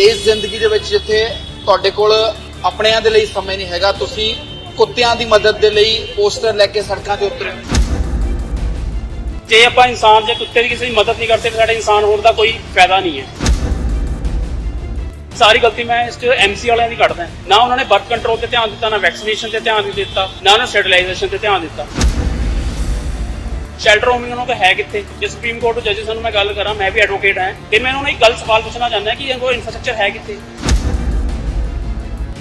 ਤੇਜ਼ ਜ਼ਿੰਦਗੀ ਦੇ ਵਿੱਚ ਜਿੱਥੇ ਤੁਹਾਡੇ ਕੋਲ ਆਪਣਿਆਂ ਦੇ ਲਈ ਸਮੇਂ ਨਹੀਂ ਹੈਗਾ, ਤੁਸੀਂ ਕੁੱਤਿਆਂ ਦੀ ਮਦਦ ਦੇ ਲਈ ਪੋਸਟਰ ਲੈ ਕੇ ਸੜਕਾਂ ਤੇ ਉਤਰੇ। ਜੇ ਆਪਾਂ ਇਨਸਾਨ, ਜੇ ਕੁੱਤੇ ਦੀ ਕਿਸੇ ਦੀ ਮਦਦ ਨਹੀਂ ਕਰਦੇ ਫਿਰ ਸਾਡੇ ਇਨਸਾਨ ਹੋਣ ਦਾ ਕੋਈ ਫਾਇਦਾ ਨਹੀਂ ਹੈ। ਸਾਰੀ ਗਲਤੀ ਮੈਂ ਇਸ 'ਚ ਐਮਸੀ ਵਾਲਿਆਂ ਦੀ ਕੱਢਦਾ। ਨਾ ਉਹਨਾਂ ਨੇ ਬਰਥ ਕੰਟਰੋਲ ਤੇ ਧਿਆਨ ਦਿੱਤਾ, ਨਾ ਵੈਕਸੀਨੇਸ਼ਨ ਤੇ ਧਿਆਨ ਦਿੱਤਾ, ਨਾ ਉਹਨਾਂ ਸਟੈਰਿਲਾਈਜੇਸ਼ਨ ਤੇ ਧਿਆਨ ਦਿੱਤਾ। ਸ਼ੈਲਟਰ ਹੋਮਿੰਗ ਉਹਨਾਂ ਕੋਲ ਹੈ ਕਿੱਥੇ? ਜੇ ਸੁਪਰੀਮ ਕੋਰਟ ਦੇ ਜੱਜਸ ਨੂੰ ਮੈਂ ਗੱਲ ਕਰਾਂ ਮੈਂ ਵੀ ਐਡਵੋਕੇਟ ਹਾਂ ਤੇ ਮੈਂ ਉਹਨਾਂ ਨੂੰ ਇੱਕ ਗੱਲ ਸਵਾਲ ਪੁੱਛਣਾ ਚਾਹੁੰਦਾ ਕਿ ਕੋਲ ਇਨਫਰਾਸਟ੍ਰਕਚਰ ਹੈ ਕਿੱਥੇ?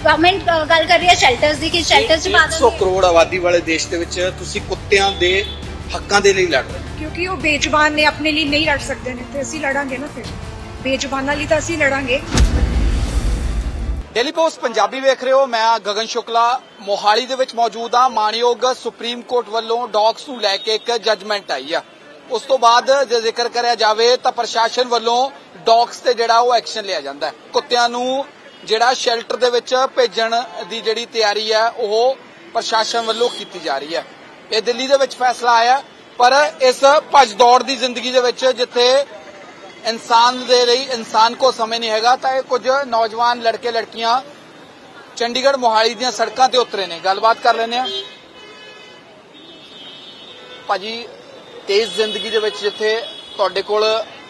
ਗਵਰਨਮੈਂਟ ਗੱਲ ਕਰ ਰਹੀ ਹੈ ਸ਼ੈਲਟਰਸ ਦੀ ਕਿ ਸ਼ੈਲਟਰਸ ਚ ਪਾ 100 ਦੇਣਗੇ ਕਰੋੜ ਆਬਾਦੀ ਵਾਲੇ ਦੇਸ਼ ਦੇ ਵਿੱਚ ਤੁਸੀਂ ਕੁੱਤਿਆਂ ਦੇ ਹੱਕਾਂ ਦੇ ਲਈ ਲੜ ਰਹੇ ਹੋ। ਕਿਉਂਕਿ ਉਹ ਬੇਜ਼ੁਬਾਨ ਨੇ ਆਪਣੇ ਲਈ ਨਹੀਂ ਲੜ ਸਕਦੇ ਨੇ ਤੇ ਅਸੀਂ ਲੜਾਂਗੇ ਨਾ ਫਿਰ। ਬੇਜ਼ੁਬਾਨਾਂ ਲਈ ਤਾਂ ਅਸੀਂ ਲੜਾਂਗੇ। ਡੇਲੀ ਪੋਸਟ ਪੰਜਾਬੀ ਵੇਖ ਰਹੇ ਹੋ। ਮੈਂ ਗਗਨ ਸ਼ੁਕਲਾ। ਮੋਹਾਲੀ ਦੇ ਵਿੱਚ ਮੌਜੂਦ ਆ ਮਾਨਯੋਗ ਸੁਪਰੀਮ ਕੋਰਟ ਵੱਲੋਂ ਡੌਗਸ ਨੂੰ ਲੈ ਕੇ ਇੱਕ ਜੱਜਮੈਂਟ ਆਈ ਆ। ਉਸ ਤੋਂ ਬਾਅਦ ਜੇ ਜ਼ਿਕਰ ਕਰਿਆ ਜਾਵੇ ਤਾਂ ਪ੍ਰਸ਼ਾਸਨ ਵੱਲੋਂ ਡੌਗਸ ਤੇ ਜਿਹੜਾ ਉਹ ਐਕਸ਼ਨ ਲਿਆ ਜਾਂਦਾ ਕੁੱਤਿਆਂ ਨੂੰ ਜਿਹੜਾ ਸ਼ੈਲਟਰ ਦੇ ਵਿੱਚ ਭੇਜਣ ਦੀ ਜਿਹੜੀ ਤਿਆਰੀ ਹੈ ਉਹ ਪ੍ਰਸ਼ਾਸਨ ਵੱਲੋਂ ਕੀਤੀ ਜਾ ਰਹੀ ਹੈ ਇਹ ਦਿੱਲੀ ਦੇ ਵਿੱਚ ਫੈਸਲਾ ਆਇਆ, ਪਰ ਇਸ ਭੱਜ ਦੌੜ ਦੀ ਜ਼ਿੰਦਗੀ ਦੇ ਵਿੱਚ ਜਿੱਥੇ ਇਨਸਾਨ ਦੇ ਲਈ ਇਨਸਾਨ ਕੋ ਸਮੇਂ ਨਹੀਂ ਹੈਗਾ, ਤਾਂ ਇਹ ਕੁਝ ਨੌਜਵਾਨ ਲੜਕੇ ਲੜਕੀਆਂ ਚੰਡੀਗੜ੍ਹ ਮੋਹਾਲੀ ਦੀਆਂ ਸੜਕਾਂ ਤੇ ਉਤਰੇ ਨੇ। ਗੱਲਬਾਤ ਕਰ ਲੈਂਦੇ ਆ ਭਾਜੀ, ਤੇਜ਼ ਜ਼ਿੰਦਗੀ ਦੇ ਵਿੱਚ ਜਿੱਥੇ ਤੁਹਾਡੇ ਕੋਲ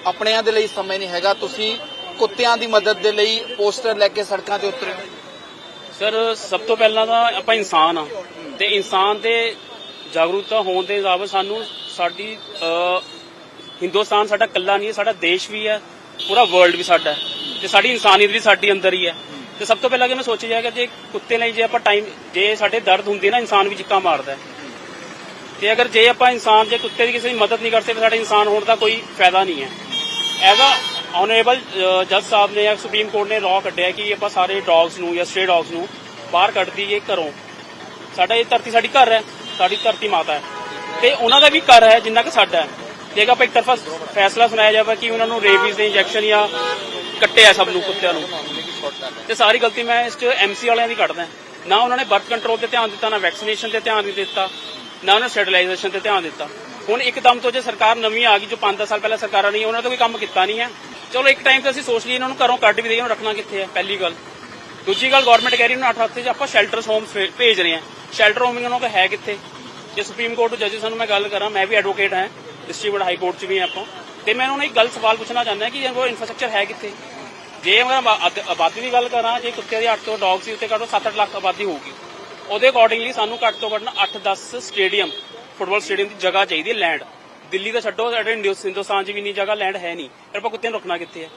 ਆਪਣਿਆਂ ਦੇ ਲਈ ਸਮੇਂ ਨਹੀਂ ਹੈਗਾ, ਤੁਸੀਂ ਕੁੱਤਿਆਂ ਦੀ ਮਦਦ ਦੇ ਲਈ ਪੋਸਟਰ ਲੈ ਕੇ ਸੜਕਾਂ ਤੇ ਉਤਰੇ ਹੋ। ਸਰ, ਸਭ ਤੋਂ ਪਹਿਲਾਂ ਤਾਂ ਆਪਾਂ ਇਨਸਾਨ ਆ ਤੇ ਇਨਸਾਨ ਦੇ ਜਾਗਰੂਕਤਾ ਹੋਣ ਦੇ ਹਿਸਾਬ ਸਾਨੂੰ ਸਾਡੀ ਹਿੰਦੁਸਤਾਨ ਸਾਡਾ ਕੱਲਾ ਨਹੀਂ ਹੈ, ਸਾਡਾ ਦੇਸ਼ ਵੀ ਹੈ, ਪੂਰਾ ਵਰਲਡ ਵੀ ਸਾਡਾ ਹੈ। ਤੇ ਸਾਡੀ ਇਨਸਾਨੀਅਤ ਵੀ ਸਾਡੀ ਅੰਦਰ ਹੀ ਹੈ। ਤੇ ਸਭ ਤੋਂ ਪਹਿਲਾਂ ਕਿ ਮੈਂ ਸੋਚਿਆ ਜਾਏਗਾ ਜੇ ਕੁੱਤੇ ਲਈ ਜੇ ਆਪਾਂ ਟਾਈਮ ਜੇ ਸਾਡੇ ਦਰਦ ਹੁੰਦੇ ਨਾ, ਇਨਸਾਨ ਵੀ ਚਿੱਕਾ ਮਾਰਦਾ ਹੈ। ਤੇ ਅਗਰ ਜੇ ਆਪਾਂ ਇਨਸਾਨ, ਜੇ ਕੁੱਤੇ ਦੀ ਕਿਸੇ ਦੀ ਮਦਦ ਨਹੀਂ ਕਰਦੇ ਤਾਂ ਸਾਡੇ ਇਨਸਾਨ ਹੋਣ ਦਾ ਕੋਈ ਫਾਇਦਾ ਨਹੀਂ ਹੈ। ਐਜ਼ ਅ ਆਨਰੇਬਲ ਜੱਜ ਸਾਹਿਬ ਨੇ ਜਾਂ ਸੁਪਰੀਮ ਕੋਰਟ ਨੇ ਲਾਅ ਕੱਢਿਆ ਕਿ ਆਪਾਂ ਸਾਰੇ ਡੌਗਸ ਨੂੰ ਜਾਂ ਸਟ੍ਰੇ ਡੌਗਸ ਨੂੰ ਬਾਹਰ ਕੱਢ ਦਈਏ ਘਰੋਂ। ਸਾਡਾ ਇਹ ਧਰਤੀ ਸਾਡੀ ਘਰ ਹੈ, ਸਾਡੀ ਧਰਤੀ ਮਾਤਾ ਹੈ। ਤੇ ਉਹਨਾਂ ਦਾ ਵੀ ਘਰ ਹੈ, ਜਿੰਨਾ ਕਿ ਸਾਡਾ ਹੈ। ਜੇ ਆਪਾਂ ਇੱਕ ਤਰਫਾ ਫੈਸਲਾ ਸੁਣਾਇਆ ਜਾਵੇ ਕਿ ਉਹਨਾਂ ਨੂੰ ਰੇਬੀਜ਼ ਦੇ ਇੰਜੈਕਸ਼ਨ ਜਾਂ ਕੱਟਿਆ ਸਭ ਨੂੰ, ਕੁੱਤਿਆਂ ਨੂੰ। ਤੇ ਸਾਰੀ ਗਲਤੀ ਮੈਂ ਇਸ 'ਚ ਐਮਸੀ ਵਾਲਿਆਂ ਦੀ ਕੱਢਦਾ। ਨਾ ਉਹਨਾਂ ਨੇ ਬਰਥ ਕੰਟਰੋਲ ਤੇ ਧਿਆਨ ਦਿੱਤਾ, ਨਾ ਵੈਕਸੀਨੇਸ਼ਨ ਤੇ ਧਿਆਨ ਦਿੱਤਾ, ਨਾ ਉਹਨਾਂ ਸਟੈਰਿਲਾਈਜੇਸ਼ਨ ਤੇ ਧਿਆਨ ਦਿੱਤਾ। ਹੁਣ ਇੱਕਦਮ ਤੋਂ ਜੇ ਸਰਕਾਰ ਨਵੀਂ ਆ ਗਈ, ਜੋ 5-10 ਸਾਲ ਪਹਿਲਾਂ ਸਰਕਾਰਾਂ ਨਹੀਂ ਉਹਨਾਂ ਤੋਂ ਕੋਈ ਕੰਮ ਕੀਤਾ ਨਹੀਂ ਹੈ। ਚਲੋ ਇੱਕ ਟਾਈਮ ਤੇ ਅਸੀਂ ਸੋਚ ਲਈ ਇਹਨਾਂ ਨੂੰ ਘਰੋਂ ਕੱਢ ਵੀ ਦਈਏ ਉਹਨੂੰ ਰੱਖਣਾ ਕਿੱਥੇ ਹੈ, ਪਹਿਲੀ ਗੱਲ। ਦੂਜੀ ਗੱਲ ਗਵਰਨਮੈਂਟ ਕਹਿ ਰਹੀ ਉਹਨਾਂ 8 ਹਫ਼ਤੇ 'ਚ ਆਪਾਂ ਸ਼ੈਲਟਰਸ ਹੋਮਸ ਭੇਜ ਰਹੇ ਹਾਂ। ਸ਼ੈਲਟਰ ਹੋਮਿੰਗ ਉਹਨਾਂ ਕੋਲ ਹੈ ਕਿੱਥੇ? ਜੇ ਸੁਪਰੀਮ ਕੋਰਟ ਦੇ ਜੱਜਸ ਨੂੰ ਮੈਂ ਗੱਲ ਕਰਾਂ, ਮੈਂ ਵੀ ਐਡਵੋਕੇਟ ਹਾਂ। ਡਿਸਟ੍ਰਿਕਟ ਹਾਈ ਕੋਰਟ 'ਚ ਵੀ ਹਾਂ ਆਪਾਂ। ਤੇ ਮੈਂ ਉਹਨਾਂ ਨੂੰ ਇੱਕ ਗੱਲ ਸਵਾਲ ਪੁੱਛਣਾ ਚਾਹੁੰਦਾ ਕਿ ਇਹਨਾਂ ਕੋਲ ਇਨਫਰਾਸਟ੍ਰਕਚਰ ਹੈ ਕਿੱਥੇ? ਜੇ ਮੈਂ ਆਬਾਦੀ ਦੀ ਗੱਲ ਕਰਾਂ, ਜੇ ਕੁੱਤੇ ਦੀ 8 ਤੋਂ ਡੌਗ ਸੀ ਉੱਤੇ ਘੱਟੋ 7-8 ਲੱਖ ਆਬਾਦੀ ਹੋਊਗੀ, ਉਹਦੇ ਅਕੋਰਡਿੰਗਲੀ ਸਾਨੂੰ ਘੱਟ ਤੋਂ ਘੱਟ 8-10 ਸਟੇਡੀਅਮ ਫੁੱਟਬਾਲ ਸਟੇਡੀਅਮ ਦੀ ਜਗ੍ਹਾ ਚਾਹੀਦੀ ਹੈ ਲੈਂਡ ਦਿੱਲੀ ਦਾ ਛੱਡੋ, ਸਾਡੇ ਹਿੰਦੁਸਤਾਨ 'ਚ ਵੀ ਇੰਨੀ ਜਗ੍ਹਾ ਲੈਂਡ ਹੈ ਨਹੀਂ। ਫਿਰ ਆਪਾਂ ਕੁੱਤਿਆਂ ਨੂੰ ਰੱਖਣਾ ਕਿੱਥੇ ਹੈ?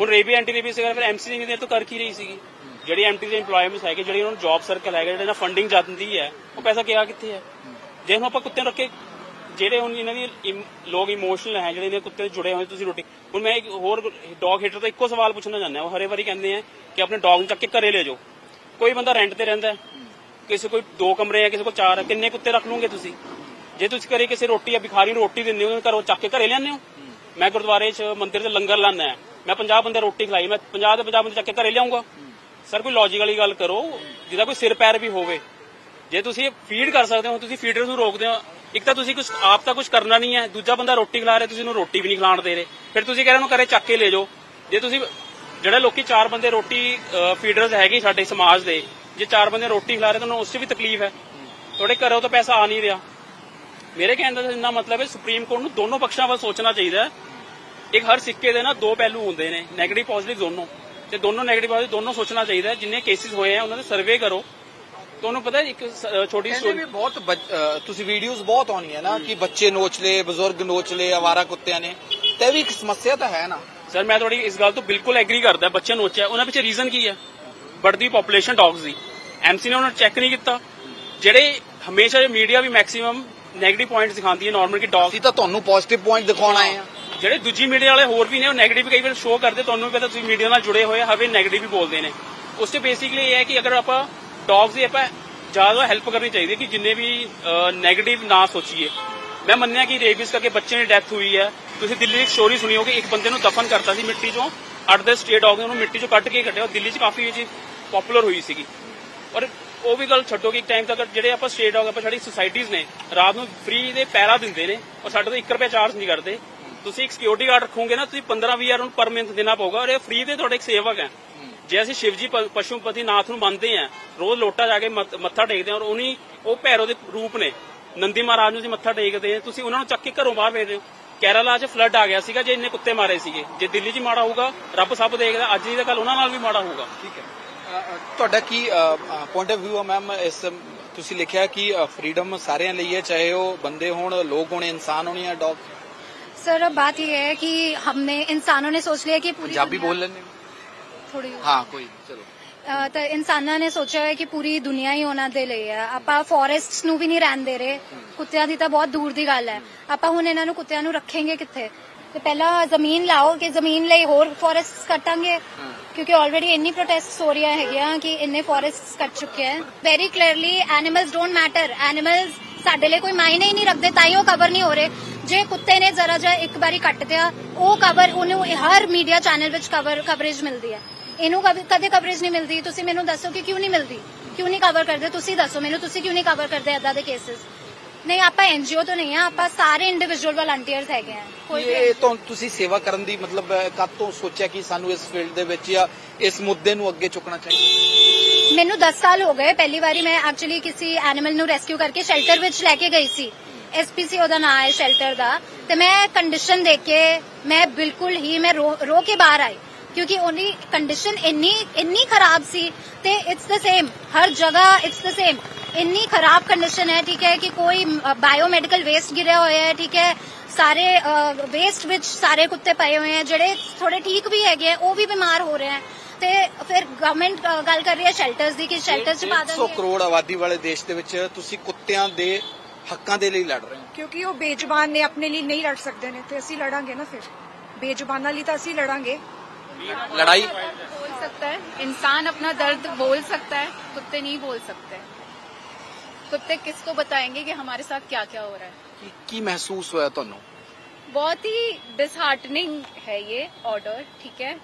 ਹੁਣ ਰੇਬੀ ਐਂਟੀ ਰੇਬੀ ਸੀਗਾ ਫਿਰ ਐਮਸੀ ਇੰਜੀਨੀਅਰ ਤੋਂ ਕਰ ਕੀ ਰਹੀ ਸੀਗੀ? ਜਿਹੜੀ ਐਮਟੀ ਦੇ EMPLOYMENTS ਹੈਗੇ, ਜਿਹੜੀ ਉਹਨਾਂ ਨੂੰ ਜੌਬ ਸਰਕਲ ਹੈਗਾ, ਜਿਹੜਾ ਫੰਡਿੰਗ ਜਾਂਦੀ ਹੈ, ਉਹ ਪੈਸਾ ਕਿਹਾ ਕਿੱਥੇ ਹੈ? ਜੇ ਹੁਣ ਆਪਾਂ ਕੁੱਤਿਆਂ ਨੂੰ ਰੱਖੇ ਜਿਹੜੇ ਹੁਣ ਇਹਨਾਂ ਦੀ ਇਮ- ਲੋਕ ਇਮੋਸ਼ਨਲ ਹੈ, ਜਿਹੜੇ ਇਹਨਾਂ ਕੁੱਤੇ ਨਾਲ ਜੁੜੇ ਹੋਏ ਤੁਸੀਂ ਰੋਟੀ ਹੁਣ ਮੈਂ ਇੱਕ ਹੋਰ ਡੌਗ ਹੀਟਰ ਤੋਂ ਇੱਕੋ ਸਵਾਲ ਪੁੱਛਣਾ ਚਾਹੁੰਦਾ ਉਹ ਹਰੇ ਵਾਰੀ ਕਹਿੰਦੇ ਆ ਕਿ ਆਪਣੇ ਡੌਗ ਨੂੰ ਚੱਕ ਕੇ ਘਰੇ ਲੈ ਜਾਓ। ਕੋਈ ਬੰਦਾ ਰੈਂਟ ਤੇ ਰਹਿੰਦਾ ਹੈ? ਕਿਸੇ ਕੋਈ ਦੋ ਕਮਰੇ ਆ, ਕਿਸੇ ਕੋਲ ਚਾਰ ਆ, ਕਿੰਨੇ ਕੁੱਤੇ ਰੱਖ ਲਓਗੇ ਤੁਸੀਂ? ਜੇ ਤੁਸੀਂ ਘਰੇ ਕਿਸੇ ਰੋਟੀ ਆ, ਭਿਖਾਰੀ ਨੂੰ ਰੋਟੀ ਦਿੰਦੇ ਹੋ ਘਰੋਂ ਚੱਕ ਕੇ ਘਰੇ ਲਿਆਉਂਦੇ ਹੋ? ਮੈਂ ਗੁਰਦੁਆਰੇ 'ਚ ਮੰਦਿਰ 'ਚ ਲੰਗਰ ਲਾਉਂਦਾ ਹੈ। ਮੈਂ 50 ਬੰਦੇ ਰੋਟੀ ਖਿਲਾਈ, ਮੈਂ 50 ਦੇ 50 ਬੰਦੇ ਚੱਕ ਕੇ ਘਰੇ ਲਿਆਉਂਗਾ। ਸਰ, ਕੋਈ ਲੌਜੀਕ ਵਾਲੀ ਗੱਲ ਕਰੋ, ਜਿਹਦਾ ਕੋਈ ਸਿਰ ਪੈਰ ਵੀ ਹੋਵੇ। ਜੇ ਤੁਸੀਂ ਫੀਡ ਕਰ ਸਕਦੇ ਹੋ ਤੁਸੀਂ ਫੀਡਰਸ ਨੂੰ ਰੋਕਦੇ ਹੋ ਇੱਕ ਤਾਂ ਤੁਸੀਂ ਕੁਝ ਆਪ ਤਾਂ ਕੁਝ ਕਰਨਾ ਨਹੀਂ ਹੈ। ਦੂਜਾ ਬੰਦਾ ਰੋਟੀ ਖਿਲਾ ਰਿਹਾ, ਤੁਸੀਂ ਉਹਨੂੰ ਰੋਟੀ ਵੀ ਨਹੀਂ ਖਿਲਾਣ ਦੇ ਰਹੇ। ਫਿਰ ਤੁਸੀਂ ਕਹਿ ਰਹੇ ਘਰੇ ਚੱਕ ਕੇ ਲੈ ਜਾਓ। ਜੇ ਤੁਸੀਂ ਜਿਹੜੇ ਲੋਕੀ ਚਾਰ ਬੰਦੇ ਰੋਟੀ ਫੀਡਰਸ ਹੈਗੇ ਸਾਡੇ ਸਮਾਜ ਦੇ, ਜੇ ਚਾਰ ਬੰਦੇ ਰੋਟੀ ਖਿਲਾ ਰਹੇ ਤਾਂ ਉਹਨਾਂ ਉਸ 'ਚ ਵੀ ਤਕਲੀਫ ਹੈ। ਤੁਹਾਡੇ ਘਰੋਂ ਤਾਂ ਪੈਸਾ ਆ ਨਹੀਂ ਰਿਹਾ। ਮੇਰੇ ਕਹਿਣ ਦਾ ਇੰਨਾ ਮਤਲਬ ਹੈ, ਸੁਪਰੀਮ ਕੋਰਟ ਨੂੰ ਦੋਨੋਂ ਪੱਖਾਂ ਵੱਲ ਸੋਚਣਾ ਚਾਹੀਦਾ ਹੈ। ਇੱਕ ਹਰ ਸਿੱਕੇ ਦੇ ਨਾ ਦੋ ਪਹਿਲੂ ਹੁੰਦੇ ਨੇ 네ਗੇਟਿਵ ਪੋਜ਼ਿਟਿਵ ਦੋਨੋਂ। ਤੇ ਦੋਨੋਂ 네ਗੇਟਿਵ ਪੋਜ਼ਿਟਿਵ ਦੋਨੋਂ ਸੋਚਣਾ ਚਾਹੀਦਾ ਜਿੰਨੇ ਕੇਸਿਸ ਹੋਏ ਆ, ਉਹਨਾਂ ਦੇ ਸਰਵੇ ਕਰੋ। ਤੁਹਾਨੂੰ ਪਤਾ ਇੱਕ ਛੋਟੀ ਸਟੋਰੀ ਵੀ ਬਹੁਤ ਤੁਸੀਂ ਵੀਡੀਓਜ਼ ਬਹੁਤ ਆਉਣੀਆਂ ਨਾ ਕਿ ਬੱਚੇ ਨੋਚਲੇ ਬਜ਼ੁਰਗ ਨੋਚਲੇ ਆਵਾਰਾ ਕੁੱਤਿਆਂ ਨੇ। ਤੇ ਵੀ ਇੱਕ ਸਮੱਸਿਆ ਤਾਂ ਹੈ ਨਾ। ਸਰ ਮੈਂ ਤੁਹਾਡੀ ਇਸ ਗੱਲ ਤੋਂ ਬਿਲਕੁਲ ਐਗਰੀ ਕਰਦਾ ਬੱਚੇ ਨੋਚਿਆ। ਉਹਨਾਂ ਵਿੱਚ ਰੀਜ਼ਨ ਕੀ ਹੈ? ਵੱਡੀ ਪੋਪੂਲੇਸ਼ਨ ਡੌਗਸ ਦੀ। ਐਮਸੀ ਨੇ ਉਹਨਾਂ ਨੂੰ ਚੈੱਕ ਨਹੀਂ ਕੀਤਾ। ਜਿਹੜੇ ਹਮੇਸ਼ਾ ਇਹ ਮੀਡੀਆ ਵੀ ਮੈਕਸਿਮਮ 네ਗੇਟਿਵ ਪੁਆਇੰਟਸ ਦਿਖਾਉਂਦੀ ਹੈ ਨਾਰਮਲ ਕਿ ਡੌਗ ਸੀ ਤਾਂ ਤੁਹਾਨੂੰ ਪੋਜ਼ਿਟਿਵ ਪੁਆਇੰਟ ਦਿਖਾਉਣ ਆਏ ਜਿਹੜੇ ਦੂਜੀ ਮੀਡੀਆ ਵਾਲੇ ਹੋਰ ਵੀ ਨੇ ਉਹ 네ਗੇਟਿਵ ਕਈ ਵਾਰ ਸ਼ੋਅ ਕਰਦੇ ਤੁਹਾਨੂੰ ਵੀ ਤੁਸੀਂ ਮੀਡੀਆ ਨਾਲ ਜੁੜੇ ਹੋਏ ਹਵੇ 네ਗੇਟਿਵ ਹੀ ਬੋਲਦੇ ਨੇ। ਉਸ ਤੇ ਬੇਸਿਕਲੀ ਇਹ ਹੈ ਕਿ ਅਗਰ ਆਪਾਂ ਡੌਗਸ ਦੀ ਆਪਾਂ ਜ਼ਿਆਦਾ ਹੈਲਪ ਕਰਨੀ ਚਾਹੀਦੀ ਹੈ ਕਿ ਜਿੰਨੇ ਵੀ 네ਗੇਟਿਵ ਨਾ ਸੋਚੀਏ। ਮੈਂ ਮੰਨਿਆ ਕਿ ਰੇਬਿਸ ਕਰਕੇ ਬੱਚੇ ਦੀ ਡੈਥ ਹੋਈ ਹੈ। ਤੁਸੀਂ ਦਿੱਲੀ ਦੀ ਸਟੋਰੀ ਸੁਣੀ ਹੋਗੀ ਇੱਕ ਬੰਦੇ ਨੂੰ ਦਫਨ ਕਰਤਾ ਸੀ ਮਿੱਟੀ ਚੋਂ। ਅੱਠ ਦੇ ਸਟੇਟ ਡੌਗ ਨੇ ਉਹਨੂੰ ਮਿੱਟੀ ਚੋਂ ਕੱਢ ਕੇ ਕੱਢਿਆ। ਦਿੱਲੀ 'ਚ ਕਾਫੀ ਇਹ ਚੀਜ਼ ਪਪੂਲਰ ਹੋਈ ਸੀਗੀ। ਔਰ ਉਹ ਵੀ ਗੱਲ ਛੱਡੋ ਕਿ ਇੱਕ ਟਾਈਮ ਤੱਕ ਜਿਹੜੇ ਆਪਾਂ ਸਟੇਟ ਡੌਗ ਆਪਾਂ ਸਾਡੀ ਸੁਸਾਇਟੀਆਂ ਨੇ, ਰਾਤ ਨੂੰ ਫ੍ਰੀ ਦੇ ਪੈਰਾ ਦਿੰਦੇ ਨੇ ਔਰ ਸਾਡੇ ਤੋਂ 1 ਰੁਪਏ ਚਾਰਜ ਨਹੀਂ ਕਰਦੇ। ਤੁਸੀਂ ਇੱਕ ਸਿਕਿਉਰਿਟੀ ਗਾਰਡ ਰੱਖੋਗੇ ਨਾ, ਤੁਸੀਂ 15 20 ਹਜ਼ਾਰ ਨੂੰ ਪਰ ਮੰਥ ਦੇਣਾ ਪਊਗਾ ਔਰ ਇਹ ਫ੍ਰੀ ਦੇ ਤੁਹਾਡੇ ਇੱਕ ਸੇਵਕ ਹੈ। ਜੇ ਅਸੀਂ ਸ਼ਿਵ ਜੀ ਪਸ਼ੂਪਤੀ ਨਾਥ ਨੂੰ ਮੰਨਦੇ ਆ ਰੋਜ਼ ਲੋਟਾ ਜਾ ਕੇ ਮੱਥਾ ਟੇਕਦੇ ਆ ਔਰ ਉਨੀ ਉਹ ਭੈਰੋ ਦੇ ਰੂਪ ਨੇ। ਨੰਦੀ ਮਹਾਰਾਜ ਨੂੰ ਜੀ ਮੱਥਾ ਟੇਕਦੇ ਆ ਤੁਸੀਂ ਉਹਨਾਂ ਨੂੰ ਚੱਕ ਕੇ ਘਰੋਂ ਬਾਹਰ ਵੇਚ ਰਹੇ ਹੋ ਕੇਰਲਾ 'ਚ ਫਲੱਡ ਆ ਗਿਆ ਸੀਗਾ ਜੇ ਇੰਨੇ ਕੁੱਤੇ ਮਾਰੇ ਸੀਗੇ। ਜੇ ਦਿੱਲੀ 'ਚ ਮਾੜਾ ਹੋਊਗਾ ਰੱਬ ਸਭ ਦੇਖਦਾ ਅੱਜ ਦੀ ਤਾਂ ਕੱਲ ਉਹਨਾਂ ਨਾਲ ਵੀ ਮਾੜਾ ਹੋਊਗਾ। ਠੀਕ ਹੈ। ਤੁਹਾਡਾ ਕੀ ਪੁਆਇੰਟ ਆਫ ਵਿਊ ਆ ਮੈਮ ਇਸ ਤੁਸੀਂ ਲਿਖਿਆ ਕਿ ਫਰੀडम ਸਾਰਿਆਂ ਲਈ ਹੈ ਚਾਹੇ ਉਹ ਬੰਦੇ ਹੋਣ ਲੋਕ ਹੋਣ ਇਨਸਾਨ ਹੋਣ ਜਾਂ ਡੌਗ सर अब बात यह है कि हमने इंसानों ने सोच लिया कि पूरी पंजाबी बोल ਥੋੜੀ ਹਾਂ ਕੋਈ ਚਲੋ। ਤਾਂ ਇਨਸਾਨਾਂ ਨੇ ਸੋਚਿਆ ਹੈ ਕਿ ਪੂਰੀ ਦੁਨੀਆ ਹੀ ਉਹਨਾਂ ਦੇ ਲਈ ਹੈ। ਆਪਾਂ ਫੋਰੈਸਟਸ ਨੂੰ ਵੀ ਨਹੀਂ ਰਹਿਣ ਦੇ ਰਹੇ। ਕੁੱਤਿਆਂ ਦੀ ਤਾਂ ਬਹੁਤ ਦੂਰ ਦੀ ਗੱਲ ਹੈ। ਆਪਾਂ ਹੁਣ ਇਹਨਾਂ ਨੂੰ ਕੁੱਤਿਆਂ ਨੂੰ ਰੱਖਾਂਗੇ ਕਿੱਥੇ? ਤੇ ਪਹਿਲਾਂ ਜ਼ਮੀਨ ਲਾਓ ਕਿ ਜ਼ਮੀਨ ਲਈ ਹੋਰ ਫੋਰੈਸਟਸ ਕੱਟਾਂਗੇ? ਕਿਉਂਕਿ ਆਲਰੇਡੀ ਇੰਨੀ ਪ੍ਰੋਟੈਸਟ ਹੋ ਰਹੀਆਂ ਹੈਗੀਆਂ ਕਿ ਇੰਨੇ ਫੋਰੈਸਟਸ ਕੱਟ ਚੁੱਕੇ ਹੈ। Very clearly animals don't matter animals ਸਾਡੇ ਲਈ ਕੋਈ ਮਾਇਨੇ ਹੀ ਨਹੀਂ ਰੱਖਦੇ ਤਾਂ ਹੀ ਉਹ ਕਵਰ ਨਹੀਂ ਹੋ ਰਹੇ। ਜੇ ਕੁੱਤੇ ਨੇ ਜ਼ਰਾ ਜਿਹਾ ਇੱਕ ਵਾਰੀ ਕੱਟ ਦਿਆ ਉਹ ਕਵਰ ਉਹਨੂੰ ਹਰ ਮੀਡੀਆ ਚੈਨਲ ਵਿੱਚ ਕਵਰ ਕਵਰੇਜ ਮਿਲਦੀ ਹੈ। ਇਹਨੂੰ ਕਦੇ ਕਦੇ ਕਵਰੇਜ ਨਹੀਂ ਮਿਲਦੀ। ਤੁਸੀਂ ਮੈਨੂੰ ਦੱਸੋ ਕਿ ਕਿਉਂ ਨਹੀਂ ਮਿਲਦੀ? ਕਿਉਂ ਨਹੀਂ ਕਵਰ ਕਰਦੇ? ਤੁਸੀਂ ਦੱਸੋ ਮੈਨੂੰ ਤੁਸੀਂ ਕਿਉਂ ਨਹੀਂ ਕਵਰ ਕਰਦੇ ਏਦਾਂ ਦੇ ਕੇਸਿਸ ਨਹੀਂ ਆਪਾਂ ਐਨਜੀਓ ਤੋਂ ਨਹੀਂ ਆ ਆਪਾਂ ਸਾਰੇ ਇੰਡੀਵਿਜੂਅਲ ਵਲੰਟੀਅਰਸ ਹੈਗੇ ਆ। ਕੋਈ ਇਹ ਤੋਂ ਤੁਸੀਂ ਸੇਵਾ ਕਰਨ ਦੀ ਮਤਲਬ ਕਦ ਤੋਂ ਸੋਚਿਆ ਕਿ ਸਾਨੂੰ ਇਸ ਫੀਲਡ ਦੇ ਵਿੱਚ ਜਾਂ ਇਸ ਮੁੱਦੇ ਨੂੰ ਅੱਗੇ ਚੁੱਕਣਾ ਚਾਹੀਦਾ? ਮੈਨੂੰ 10 ਸਾਲ ਹੋ ਗਏ। ਪਹਿਲੀ ਵਾਰੀ ਮੈਂ ਐਕਚੁਅਲੀ ਕਿਸੇ ਐਨੀਮਲ ਨੂੰ ਰੈਸਕਿਊ ਕਰਕੇ ਸ਼ੈਲਟਰ ਵਿੱਚ ਲੈ ਕੇ ਗਈ ਸੀ। ਐਸਪੀਸੀ ਉਹਦਾ ਨਾਮ ਹੈ ਸ਼ੈਲਟਰ ਦਾ। ਤੇ ਮੈਂ ਕੰਡੀਸ਼ਨ ਦੇਖ ਕੇ ਮੈਂ ਬਿਲਕੁਲ ਹੀ ਮੈਂ ਰੋ ਕੇ ਬਾਹਰ ਆਈ। ਕਿਉਂਕਿ ਉਹਦੀ ਕੰਡੀਸ਼ਨ ਇੰਨੀ ਇੰਨੀ ਖਰਾਬ ਸੀ ਤੇ ਇਟਸ ਦ ਸੇਮ ਹਰ ਜਗ੍ਹਾ ਇਟਸ ਦ ਸੇਮ ਇੰਨੀ ਖਰਾਬ ਕੰਡੀਸ਼ਨ ਹੈ ਠੀਕ ਹੈ ਕਿ ਕੋਈ ਬਾਇਓਮੈਡੀਕਲ ਵੇਸਟ ਗਿਰਿਆ ਹੋਇਆ ਹੈ ਠੀਕ ਹੈ। ਸਾਰੇ ਵੇਸਟ ਵਿੱਚ ਸਾਰੇ ਕੁੱਤੇ ਪਏ ਹੋਏ ਹੈ ਜਿਹੜੇ ਥੋੜੇ ਠੀਕ ਵੀ ਹੈਗੇ ਉਹ ਵੀ ਬਿਮਾਰ ਹੋ ਰਹੇ ਹੈ। ਤੇ ਫਿਰ ਗਵਰਨਮੈਂਟ ਗੱਲ ਕਰ ਰਹੀ ਹੈ ਸ਼ੈਲਟਰਸ ਦੀ ਕਿ ਸ਼ੈਲਟਰਸ ਚ ਪਾ 100 ਦਾਂਗੇ। ਕਰੋੜ ਆਬਾਦੀ ਵਾਲੇ ਦੇਸ਼ ਦੇ ਵਿੱਚ ਤੁਸੀਂ ਕੁੱਤਿਆਂ ਦੇ ਹੱਕਾਂ ਦੇ ਲਈ ਲੜ ਰਹੇ ਹੋ। ਕਿਉਂਕਿ ਉਹ ਬੇਜ਼ੁਬਾਨ ਨੇ ਆਪਣੇ ਲਈ ਨਹੀਂ ਲੜ ਸਕਦੇ ਨੇ ਤੇ ਅਸੀਂ ਲੜਾਂਗੇ ਨਾ ਫਿਰ। ਬੇਜ਼ੁਬਾਨਾਂ ਲਈ ਤਾਂ ਅਸੀਂ ਲੜਾਂਗੇ। लड़ाई। बोल सकता है। इंसान अपना दर्द बोल सकता है कुत्ते नहीं बोल सकते। कुत्ते किसको बताएँगे कि हमारे साथ क्या क्या हो रहा है? की महसूस हुआ तो बहुत ही डिसहार्टनिंग है ये ऑर्डर ठीक है?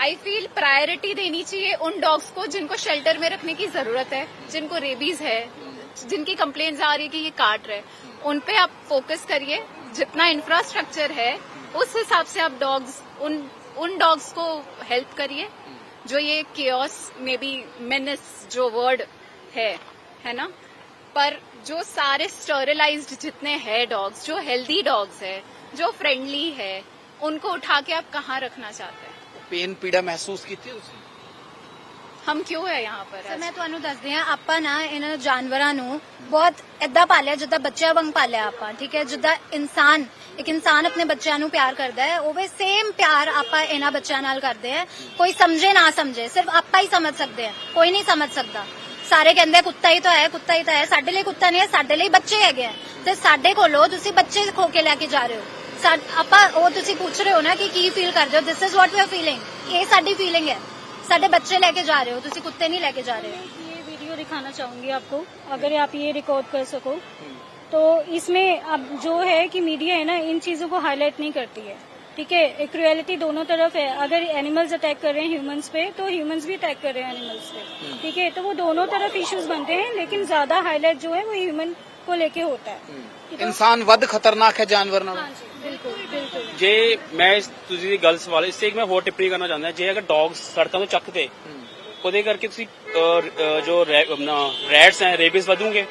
आई फील प्रायोरिटी देनी चाहिए उन डॉग्स को जिनको शेल्टर में रखने की ज़रूरत है जिनको रेबीज है जिनकी कंप्लेन आ रही है कि ये काट रहे उन पे आप फोकस करिए जितना इंफ्रास्ट्रक्चर है उस हिसाब से आप डॉग्स उन उन डॉग्स को हेल्प करिए, जो ये केस मे बी मिनस जो वर्ड है है ना? पर जो सारे स्टरलाइज्ड जितने हैं डॉग्स जो हेल्दी डॉग्स है, जो फ्रेंडली है, उनको उठा के आप कहाँ रखना चाहते हैं? पेन पीड़ा महसूस की थी उसने? ਹਮ ਕਿਉਂ ਹੈ ਯਹਾਂ ਪਰ ਸਰ ਮੈਂ ਤੁਹਾਨੂੰ ਦੱਸਦੀ ਆ ਆਪਾਂ ਨਾ ਇਹਨਾਂ ਜਾਨਵਰਾਂ ਨੂੰ ਬਹੁਤ ਇਦਾਂ ਪਾਲਿਆ ਜਿੱਦਾਂ ਬੱਚਿਆਂ ਵਾਂਗ ਪਾਲਿਆ ਆਪਾਂ ਠੀਕ ਹੈ? ਜਿੱਦਾਂ ਇਨਸਾਨ ਇੱਕ ਇਨਸਾਨ ਆਪਣੇ ਬੱਚਿਆਂ ਨੂੰ ਪਿਆਰ ਕਰਦਾ ਹੈ ਉਹਵੇਂ ਸੇਮ ਪਿਆਰ ਆਪਾਂ ਇਹਨਾਂ ਬੱਚਿਆਂ ਨਾਲ ਕਰਦੇ ਆ ਕੋਈ ਸਮਝੇ ਨਾ ਸਮਝੇ ਸਿਰਫ ਆਪਾਂ ਹੀ ਸਮਝ ਸਕਦੇ ਆ ਕੋਈ ਨਹੀਂ ਸਮਝ ਸਕਦਾ। ਸਾਰੇ ਕਹਿੰਦੇ ਕੁੱਤਾ ਹੀ ਤਾਂ ਹੈ ਕੁੱਤਾ ਹੀ ਤਾਂ ਹੈ ਸਾਡੇ ਲਈ ਕੁੱਤਾ ਨਹੀਂ ਹੈ ਸਾਡੇ ਲਈ ਬੱਚੇ ਹੈਗੇ ਤੇ ਸਾਡੇ ਕੋਲੋਂ ਤੁਸੀਂ ਬੱਚੇ ਖੋ ਕੇ ਲੈ ਕੇ ਜਾ ਰਹੇ ਹੋ। ਆਪਾਂ ਉਹ ਤੁਸੀਂ ਪੁੱਛ ਰਹੇ ਹੋ ਨਾ ਕਿ ਕੀ ਫੀਲ ਕਰਦੇ ਹੋ this is what we are feeling ਇਹ ਸਾਡੀ ਫੀਲਿੰਗ ਹੈ। ਸਾਡੇ ਬੱਚੇ ਲੈ ਕੇ ਜਾ ਰਹੇ ਹੋ ਤੁਸੀਂ ਕੁੱਤੇ नहीं लेके जा रहे हो ये वीडियो दिखाना चाहूंगी आपको अगर आप ये रिकॉर्ड कर सको तो इसमें अब जो है कि मीडिया है ना इन चीजों को हाईलाइट नहीं करती है ठीक है एक रियलिटी दोनों तरफ है अगर एनिमल्स अटैक कर रहे हैं ह्यूमंस पे तो ह्यूमंस भी अटैक कर रहे हैं एनिमल्स पे ठीक है तो वो दोनों तरफ इश्यूज बनते हैं लेकिन ज्यादा हाईलाइट जो है वो ह्यूमन को लेके होता है ठीक है ਇਨਸਾਨ ਵੱਧ ਖਤਰਨਾਕ ਹੈ ਜਾਨਵਰ ਨਾਲੋਂ हाँ जी बिल्कुल बिल्कुल ਜੇ ਮੈਂ ਇਸ ਤੁਸੀਂ ਦੀ ਗੱਲ ਸਵਾਲ ਇਸ ਤੇ ਇੱਕ ਮੈਂ ਹੋਰ ਟਿੱਪਣੀ ਕਰਨਾ ਚਾਹੁੰਦਾ ਜੇ ਅਗਰ ਡੌਗਸ ਸੜਕਾਂ ਤੋਂ ਚੱਕਦੇ ਉਹਦੇ ਕਰਕੇ ਤੁਸੀਂ ਜੋ ਰੈਟਸ ਹੈ ਰੇਬੀਜ਼ ਵਧੂਗੇ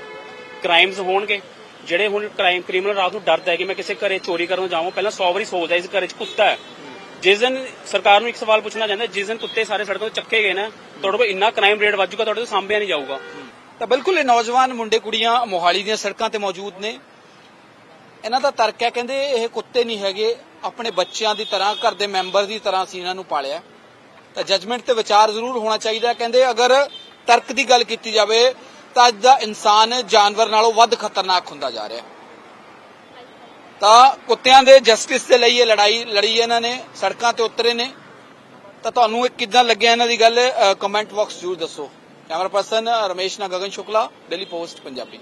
ਕ੍ਰਾਈਮਸ ਹੋਣਗੇ। ਜਿਹੜੇ ਹੁਣ ਕ੍ਰਾਈਮ ਕ੍ਰਿਮੀਨਲ ਰਾਤ ਨੂੰ ਡਰਦਾ ਹੈ ਕਿ ਮੈਂ ਕਿਸੇ ਘਰੇ ਚੋਰੀ ਕਰਨ ਜਾਵਾਂ ਪਹਿਲਾਂ 100 ਵਾਰੀ ਸੋਚਦਾ ਇਸ ਘਰੇ 'ਚ ਕੁੱਤਾ ਹੈ। ਜਿਸ ਦਿਨ ਸਰਕਾਰ ਨੂੰ ਇੱਕ ਸਵਾਲ ਪੁੱਛਣਾ ਚਾਹੁੰਦਾ ਜਿਸ ਦਿਨ ਕੁੱਤੇ ਸਾਰੇ ਸੜਕਾਂ ਤੋਂ ਚੱਕੇ ਗਏ ਨਾ ਤੁਹਾਡੇ ਕੋਲ ਇੰਨਾ ਕ੍ਰਾਈਮ ਰੇਟ ਵੱਜੂਗਾ ਤੁਹਾਡੇ ਤੋਂ ਸਾਂਭਿਆ ਨਹੀਂ ਜਾਊਗਾ। ਤਾਂ ਬਿਲਕੁਲ ਇਹ ਨੌਜਵਾਨ ਮੁੰਡੇ ਕੁੜੀਆਂ ਮੋਹਾਲੀ ਦੀਆਂ ਸੜਕਾਂ ਤੇ ਮੌਜੂਦ ਨੇ। ਇਹਨਾਂ ਦਾ ਤਰਕ ਹੈ ਕਹਿੰਦੇ ਇਹ ਕੁੱਤੇ ਨਹੀਂ ਹੈਗੇ ਆਪਣੇ ਬੱਚਿਆਂ ਦੀ ਤਰ੍ਹਾਂ, ਘਰ ਦੇ ਮੈਂਬਰ ਦੀ ਤਰ੍ਹਾਂ ਅਸੀਂ ਇਹਨਾਂ ਨੂੰ ਪਾਲਿਆ। ਤਾਂ ਜਜਮੈਂਟ ਤੇ ਵਿਚਾਰ ਜ਼ਰੂਰ ਹੋਣਾ ਚਾਹੀਦਾ ਕਹਿੰਦੇ ਅਗਰ ਤਰਕ ਦੀ ਗੱਲ ਕੀਤੀ ਜਾਵੇ, ਤਾਂ ਅੱਜ ਦਾ ਇਨਸਾਨ ਜਾਨਵਰ ਨਾਲੋਂ ਵੱਧ ਖਤਰਨਾਕ ਹੁੰਦਾ ਜਾ ਰਿਹਾ ਤਾਂ ਕੁੱਤਿਆਂ ਦੇ ਜਸਟਿਸ ਦੇ ਲਈ ਇਹ ਲੜਾਈ, ਲੜੀ ਇਹਨਾਂ ਨੇ, ਸੜਕਾਂ ਤੇ ਉਤਰੇ ਨੇ। ਤਾਂ ਤੁਹਾਨੂੰ ਇਹ ਕਿੱਦਾਂ ਲੱਗਿਆ ਇਹਨਾਂ ਦੀ ਗੱਲ? ਕਮੈਂਟ ਬਾਕਸ ਜ਼ਰੂਰ ਦੱਸੋ। ਕੈਮਰਾ ਪਰਸਨ ਰਮੇਸ਼ ਨਾ ਗਗਨ ਸ਼ੁਕਲਾ ਡੇਲੀ ਪੋਸਟ ਪੰਜਾਬੀ।